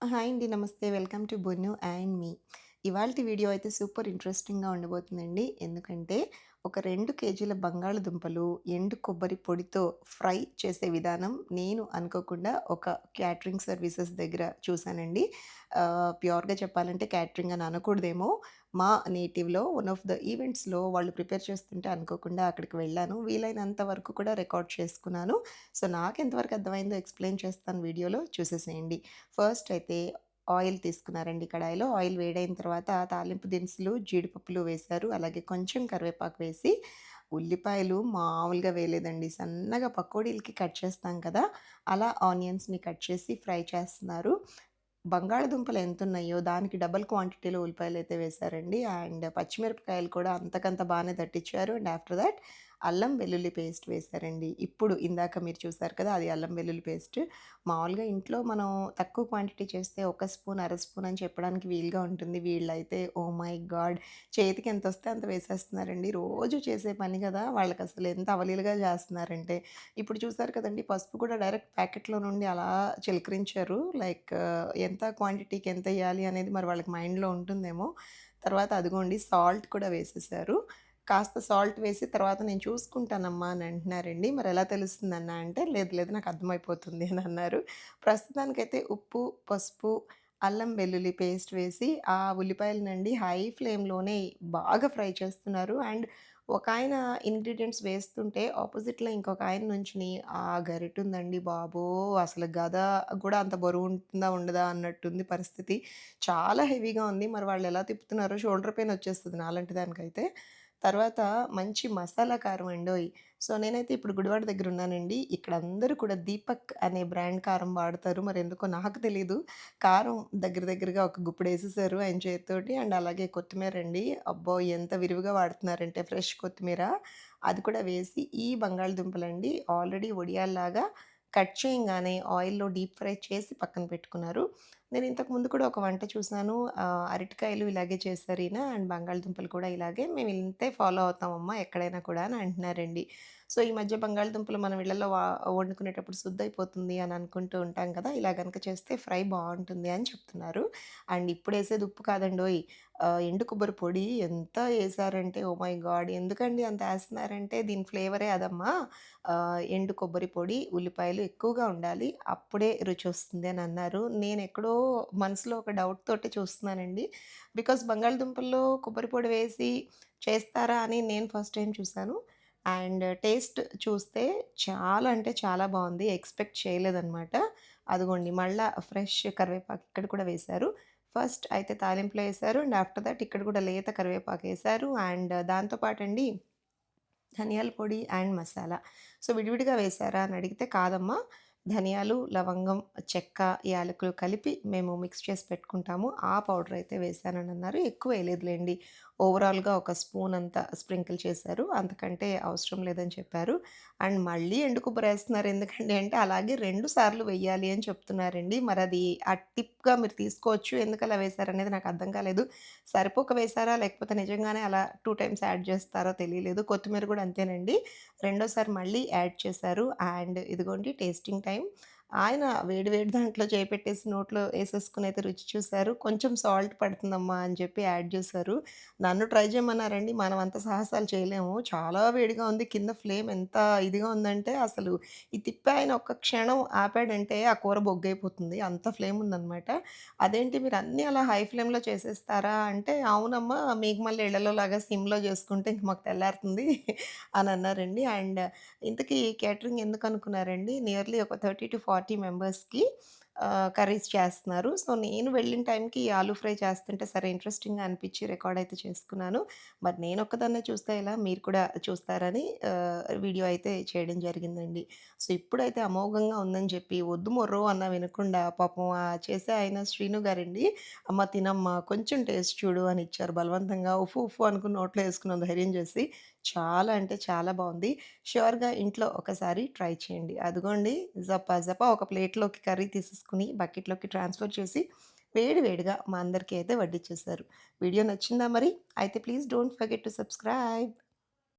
Hi అండి. నమస్తే. Welcome to Bonnu and me. ఇవాళ వీడియో అయితే సూపర్ ఇంట్రెస్టింగ్‌గా ఉండబోతుందండి. ఎందుకంటే ఒక రెండు కేజీల బంగాళదుంపలు ఎండు కొబ్బరి పొడితో ఫ్రై చేసే విధానం నేను అనుకోకుండా ఒక క్యాటరింగ్ సర్వీసెస్ దగ్గర చూసానండి. ప్యూర్‌గా చెప్పాలంటే క్యాటరింగ్ అని అనకూడదేమో. మా నేటివ్‌లో వన్ ఆఫ్ ద ఈవెంట్స్‌లో వాళ్ళు ప్రిపేర్ చేస్తుంటే అనుకోకుండా అక్కడికి వెళ్ళాను. వీలైనంత వరకు కూడా రికార్డ్ చేసుకున్నాను. సో, నాకు ఎంతవరకు అర్థమైందో ఎక్స్‌ప్లెయిన్ చేస్తాను వీడియోలో చూసేసేయండి. ఫస్ట్ అయితే ఆయిల్ తీసుకున్నారండి కడాయిలో. ఆయిల్ వేడైన తర్వాత తాలింపు దినుసులు, జీడిపప్పులు వేశారు. అలాగే కొంచెం కరివేపాకు వేసి, ఉల్లిపాయలు మామూలుగా వేయలేదండి. సన్నగా పకోడీలకి కట్ చేస్తాం కదా! అలా ఆనియన్స్‌ని కట్ చేసి ఫ్రై చేస్తున్నారు. బంగాళదుంపలు ఎంత ఉన్నాయో దానికి డబల్ క్వాంటిటీలో ఉల్లిపాయలు అయితే వేశారండి. అండ్ పచ్చిమిరపకాయలు కూడా అంతకంత బాగానే తట్టించారు అండ్ ఆఫ్టర్ దట్ అల్లం వెల్లుల్లి పేస్ట్ వేశారండి. ఇప్పుడు ఇందాక మీరు చూసారు కదా! అది అల్లం వెల్లుల్లి పేస్ట్. మామూలుగా ఇంట్లో మనం తక్కువ క్వాంటిటీ చేస్తే ఒక స్పూన్, అర స్పూన్ అని చెప్పడానికి వీలుగా ఉంటుంది. వీళ్ళైతే ఓ మై గాడ్! చేతికి ఎంత వస్తే అంత వేసేస్తున్నారండి. రోజు చేసే పని కదా! వాళ్ళకి అసలు ఎంత అవలీలుగా చేస్తున్నారంటే ఇప్పుడు చూసారు కదండి పసుపు కూడా డైరెక్ట్ ప్యాకెట్‌లో నుండి అలా చిలకరించారు. లైక్ ఎంత క్వాంటిటీకి ఎంత వేయాలి అనేది మరి వాళ్ళకి మైండ్‌లో ఉంటుందేమో. తర్వాత అదిగోండి సాల్ట్ కూడా వేసేసారు కాస్త సాల్ట్ వేసి తర్వాత నేను చూసుకుంటానమ్మా అని అంటున్నారండి. మరి ఎలా తెలుస్తుందన్నా అంటే, లేదు లేదు నాకు అర్థమైపోతుంది అని అన్నారు. ప్రస్తుతానికైతే ఉప్పు, పసుపు, అల్లం వెల్లుల్లి పేస్ట్ వేసి ఆ ఉల్లిపాయలనండి హై ఫ్లేమ్‌లోనే బాగా ఫ్రై చేస్తున్నారు. అండ్ ఒక ఆయన ఇంగ్రీడియంట్స్ వేస్తుంటే ఆపోజిట్‌లో ఇంకొక ఆయన నుంచి ఆ గరిట ఉందండి బాబో! అసలు గద కూడా అంత బరువు ఉంటుందా ఉండదా? అన్నట్టుంది పరిస్థితి. చాలా హెవీగా ఉంది. మరి వాళ్ళు ఎలా తిప్పుతున్నారో షోల్డర్ పెయిన్ వచ్చేస్తుంది నాలాంటి దానికైతే. తర్వాత మంచి మసాలా కారం అండోయ్! సో, నేనైతే ఇప్పుడు గుడివాడ దగ్గర ఉన్నానండి. ఇక్కడ అందరూ కూడా దీపక్ అనే బ్రాండ్ కారం వాడతారు. ఎందుకో నాకు తెలియదు కారం దగ్గర దగ్గరగా ఒక గుప్పెడేసేశారు ఆయన చేతితోటి అండ్ అలాగే కొత్తిమీర అండి అబ్బో! ఎంత విరివిగా వాడుతున్నారంటే ఫ్రెష్ కొత్తిమీర. అది కూడా వేసి ఈ బంగాళదుంపలండి ఆల్రెడీ ఒడియాల్లాగా కట్ చేయంగానే ఆయిల్‌లో డీప్ ఫ్రై చేసి పక్కన పెట్టుకున్నారు. నేను ఇంతకు ముందు కూడా ఒక వంట చూసాను. అరటికాయలు ఇలాగే చేశారీయన అండ్ బంగాళదుంపలు కూడా ఇలాగే. మేము ఇంతే ఫాలో అవుతామమ్మా ఎక్కడైనా కూడా అని అంటున్నారండి. సో, ఈ మధ్య బంగాళదుంపలు మనం ఇళ్ళలో వండుకునేటప్పుడు సుద్దయిపోతుంది అని అనుకుంటూ ఉంటాం కదా! ఇలా గనుక చేస్తే ఫ్రై బాగుంటుంది అని చెప్తున్నారు. అండ్ ఇప్పుడేసేది ఉప్పు కాదండోయ్! ఎండు కొబ్బరి పొడి ఎంత వేసారంటే ఓ మై గాడ్! ఎందుకండి అంత వేస్తున్నారంటే దీని ఫ్లేవరే అదమ్మా. ఎండు కొబ్బరి పొడి, ఉల్లిపాయలు ఎక్కువగా ఉండాలి. అప్పుడే రుచి వస్తుంది అని అన్నారు. నేను ఎక్కడో మనసులో ఒక డౌట్ తోటి చూస్తున్నానండి. బికాస్ బంగాళదుంపల్లో కొబ్బరి పొడి వేసి చేస్తారా అని నేను ఫస్ట్ టైం చూశాను అండ్ టేస్ట్ చూస్తే చాలా అంటే చాలా బాగుంది ఎక్స్‌పెక్ట్ చేయలేదనమాట. అదిగోండి మళ్ళా ఫ్రెష్ కరివేపాకు ఇక్కడ కూడా వేశారు. ఫస్ట్ అయితే తాలింపులో వేశారు అండ్ ఆఫ్టర్ దట్ ఇక్కడ కూడా లేత కరివేపాకు వేశారు అండ్ దాంతో పాటండి ధనియాల పొడి అండ్ మసాలా. సో, విడివిడిగా వేశారా అని అడిగితే కాదమ్మా. ధనియాలు, లవంగం, చెక్క, యాలకులు కలిపి మేము మిక్స్ చేసి పెట్టుకుంటాము. ఆ పౌడర్ అయితే వేసానని అన్నారు. ఎక్కువ వేయలేదులేండి ఓవరాల్‌గా ఒక స్పూన్ అంతా స్ప్రింకిల్ చేశారు. అంతకంటే అవసరం లేదని చెప్పారు. అండ్ మళ్ళీ ఎండు వేస్తున్నారు ఎందుకండి అంటే అలాగే రెండు సార్లు వెయ్యాలి అని చెప్తున్నారండి. మరి అది ఆ టిప్‌గా మీరు తీసుకోవచ్చు. ఎందుకలా వేశారనేది నాకు అర్థం కాలేదు. సరిపోక వేశారా? లేకపోతే నిజంగానే అలా టూ టైమ్స్ యాడ్ చేస్తారో తెలియలేదు. కొత్తిమీర కూడా అంతేనండి. రెండోసారి మళ్ళీ యాడ్ చేశారు. అండ్ ఇదిగోండి టేస్టింగ్ టైం ఆయన వేడి వేడి దాంట్లో చేపెట్టేసి నోట్లో వేసేసుకుని అయితే రుచి చూశారు కొంచెం సాల్ట్ పడుతుందమ్మా అని చెప్పి యాడ్ చేశారు. నన్ను ట్రై చేయమన్నారండి. మనం అంత సాహసాలు చేయలేము. చాలా వేడిగా ఉంది. కింద ఫ్లేమ్ ఎంత ఇదిగా ఉందంటే అసలు ఈ తిప్పి ఆయన ఒక్క క్షణం ఆపాడంటే ఆ కూర బొగ్గైపోతుంది. అంత ఫ్లేమ్ ఉందనమాట. అదేంటి మీరు అన్నీ అలా హై ఫ్లేమ్‌లో చేసేస్తారా? అంటే అవునమ్మా మీకు మళ్ళీ ఇళ్ళలో లాగా సిమ్‌లో చేసుకుంటే ఇంక మాకు తెల్లారుతుంది అని అన్నారండి. అండ్ ఇంతకీ కేటరింగ్ ఎందుకనుకున్నారండి? నియర్లీ ఒక फोर्टी मेंबर्स की కర్రీస్ చేస్తున్నారు. సో, నేను వెళ్ళిన టైంకి ఈ ఆలూ ఫ్రై చేస్తుంటే సరే ఇంట్రెస్టింగ్‌గా అనిపించి రికార్డ్ అయితే చేసుకున్నాను. మరి నేనొక్కదాన్నే చూస్తే ఇలా మీరు కూడా చూస్తారని వీడియో అయితే చేయడం జరిగిందండి. సో, ఇప్పుడైతే అమోఘంగా ఉందని చెప్పి వద్దు మొర్రో అన్నా వినకుండా పాపం ఆ చేసే ఆయన శ్రీను గారండి, "అమ్మ తినమ్మా కొంచెం టేస్ట్ చూడు" అని ఇచ్చారు బలవంతంగా. ఉఫు ఉఫు అనుకుని నోట్లో వేసుకున్నాం ధైర్యం చేసి. చాలా అంటే చాలా బాగుంది ష్యూర్‌గా ఇంట్లో ఒకసారి ట్రై చేయండి. అదిగోండి జపా జపా ఒక ప్లేట్‌లోకి కర్రీ తీసేసుకొని బకెట్‌లోకి ట్రాన్స్‌ఫర్ చేసి వేడి వేడిగా మా అందరికీ అయితే వడ్డీ చేశారు వీడియో నచ్చిందా మరి? అయితే please don't forget to subscribe.